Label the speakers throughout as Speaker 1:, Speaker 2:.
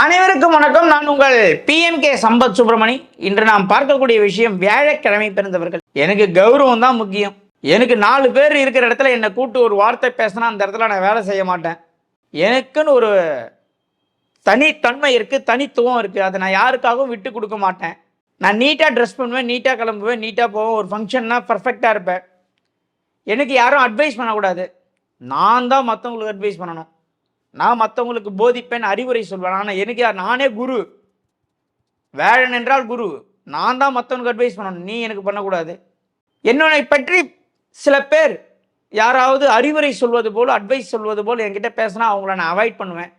Speaker 1: அனைவருக்கும் வணக்கம். நான் உங்கள் பிஎம்கே சம்பத் சுப்பிரமணி. இன்று நாம் பார்க்கக்கூடிய விஷயம் வியாழக்கிழமை பிறந்தவர்கள். எனக்கு கௌரவம் தான் முக்கியம். எனக்கு நாலு பேர் இருக்கிற இடத்துல என்னை கூட்டு ஒரு வார்த்தை பேசினா அந்த இடத்துல நான் வேலை செய்ய மாட்டேன். எனக்குன்னு ஒரு தனித்தன்மை இருக்குது தனித்துவம் இருக்குது அதை நான் யாருக்காகவும் விட்டு கொடுக்க மாட்டேன். நான் நீட்டாக ட்ரெஸ் பண்ணுவேன் நீட்டாக கிளம்புவேன் நீட்டாக போவேன். ஒரு ஃபங்க்ஷன்னா பர்ஃபெக்டாக இருப்பேன். எனக்கு யாரும் அட்வைஸ் பண்ணக்கூடாது. நான் தான் மற்றவங்களுக்கு அட்வைஸ் பண்ணணும். நான் மற்றவங்களுக்கு போதிப்பேன் அறிவுரை சொல்வேன். ஆனால் எனக்கு யார்? நானே குரு. வேழன் என்றால் குரு. நான் தான் மற்றவனுக்கு அட்வைஸ் பண்ணணும். நீ எனக்கு பண்ணக்கூடாது. என்னை பற்றி சில பேர் யாராவது அறிவுரை சொல்வது போல் அட்வைஸ் சொல்வது போல் என்கிட்ட பேசினா அவங்கள நான் அவாய்ட் பண்ணுவேன்.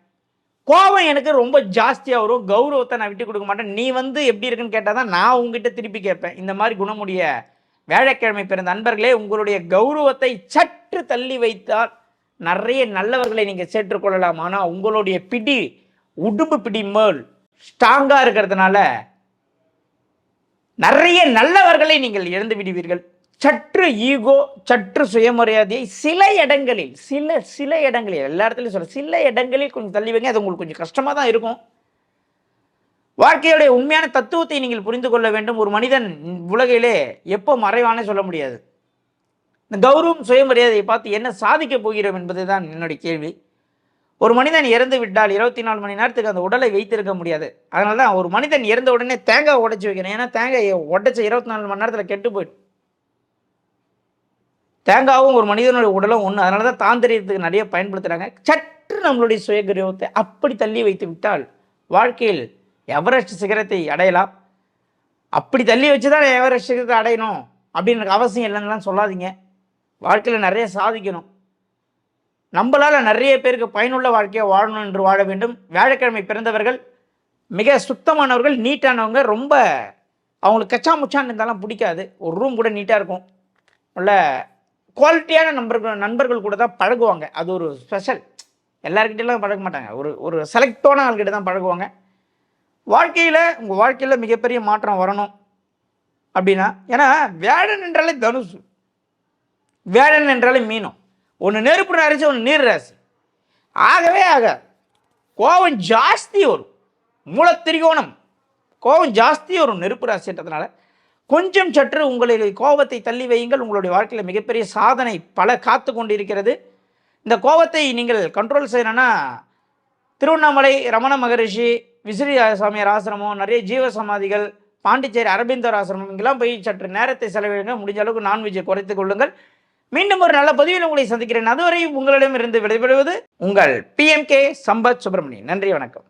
Speaker 1: கோபம் எனக்கு ரொம்ப ஜாஸ்தியாக வரும். கௌரவத்தை நான் விட்டு கொடுக்க மாட்டேன். நீ வந்து எப்படி இருக்குன்னு கேட்டால் தான் நான் உங்ககிட்ட திருப்பி கேட்பேன். இந்த மாதிரி குணமுடைய வேலைக்கிழமை பிறந்த நண்பர்களே உங்களுடைய கௌரவத்தை சற்று தள்ளி வைத்தால் நிறைய நல்லவர்களை நீங்கள் சேர்த்துக்கொள்ளலாம். ஆனால் உங்களுடைய பிடி உடும்பு பிடி மேல் ஸ்ட்ராங்காக இருக்கிறதுனால நிறைய நல்லவர்களை நீங்கள் இழந்து விடுவீர்கள். சற்று ஈகோ சற்று சுயமரியாதையை சில இடங்களில் சில சில இடங்களில் எல்லா இடத்துலையும் சொல்ல சில இடங்களில் கொஞ்சம் தள்ளி வைங்க அது உங்களுக்கு கொஞ்சம் கஷ்டமாக தான் இருக்கும். வாழ்க்கையுடைய உண்மையான தத்துவத்தை நீங்கள் புரிந்து கொள்ள வேண்டும். ஒரு மனிதன் உலகிலே எப்போ மறைவானே சொல்ல முடியாது. இந்த கௌரவம் சுயமரியாதையை பார்த்து என்ன சாதிக்கப் போகிறோம் என்பது தான் என்னுடைய கேள்வி. ஒரு மனிதன் இறந்து விட்டால் இருபத்தி நாலு மணி நேரத்துக்கு அந்த உடலை வைத்திருக்க முடியாது. அதனால தான் ஒரு மனிதன் இறந்த உடனே தேங்காய் உடைச்சி வைக்கணும். ஏன்னா தேங்காய் உடைச்ச இருபத்தி நாலு மணி நேரத்தில் கெட்டு போயிடும். தேங்காவும் ஒரு மனிதனுடைய உடலும் ஒன்று அதனால தான் தாந்திரியத்துக்கு நிறைய பயன்படுத்துகிறாங்க சற்று நம்மளுடைய சுயகிரவத்தை அப்படி தள்ளி வைத்து விட்டால் வாழ்க்கையில் எவரெஸ்ட் சிகரத்தை அடையலாம்? அப்படி தள்ளி வச்சு தான் எவரெஸ்ட் சிகரத்தை அடையணும்? அப்படின்னு அவசியம் இல்லைன்னுலாம் சொல்லாதீங்க. வாழ்க்கையில் நிறைய சாதிக்கணும். நம்மளால் நிறைய பேருக்கு பயனுள்ள வாழ்க்கையை வாழணும் என்று வாழ வேண்டும். வியாழக்கிழமை பிறந்தவர்கள் மிக சுத்தமானவர்கள் நீட்டானவங்க ரொம்ப அவங்களுக்கு கச்சா முச்சான்னு இருந்தாலும் பிடிக்காது. ஒரு ரூம் கூட நீட்டாக இருக்கும். நல்ல குவாலிட்டியான நண்பர்கள் நண்பர்கள் கூட தான் பழகுவாங்க. அது ஒரு ஸ்பெஷல் எல்லாருக்கிட்டையும் பழக மாட்டாங்க. ஒரு ஒரு செலக்டான ஆள்கிட்ட தான் பழகுவாங்க. வாழ்க்கையில் உங்கள் வாழ்க்கையில் மிகப்பெரிய மாற்றம் வரணும் அப்படின்னா ஏன்னா வேடன் என்றாலே தனுசு. வேடன் என்றாலே மீனம். ஒன்று நெருப்பு ராசி ஒன்று நீர் ராசி ஆகவே ஆக கோபம் ஜாஸ்தி வரும். மூலத்திரிகோணம். கோபம் ஜாஸ்தி வரும் நெருப்பு ராசின்றதுனால கொஞ்சம் சற்று உங்களுடைய கோபத்தை தள்ளி வையுங்கள். உங்களுடைய வாழ்க்கையில் மிகப்பெரிய சாதனை பல காத்து கொண்டிருக்கிறது. இந்த கோபத்தை நீங்கள் கண்ட்ரோல் செய்யணும்னா திருவண்ணாமலை ரமண மகரிஷி விசிறி சாமியார் ஆசிரமம் நிறைய ஜீவ சமாதிகள் பாண்டிச்சேரி அரபிந்தர் ஆசிரமம் இங்கெல்லாம் போய் சற்று நேரத்தை செலவிடுங்க முடிஞ்ச அளவுக்கு நான்வெஜ்ஜை குறைத்து கொள்ளுங்கள். மீண்டும் ஒரு நல்ல பதிவில் உங்களை சந்திக்கிறேன். அதுவரை உங்களிடமிருந்து விடைபெறுவது உங்கள் பிஎம்கே சம்பத் சுப்பிரமணியன். நன்றி வணக்கம்.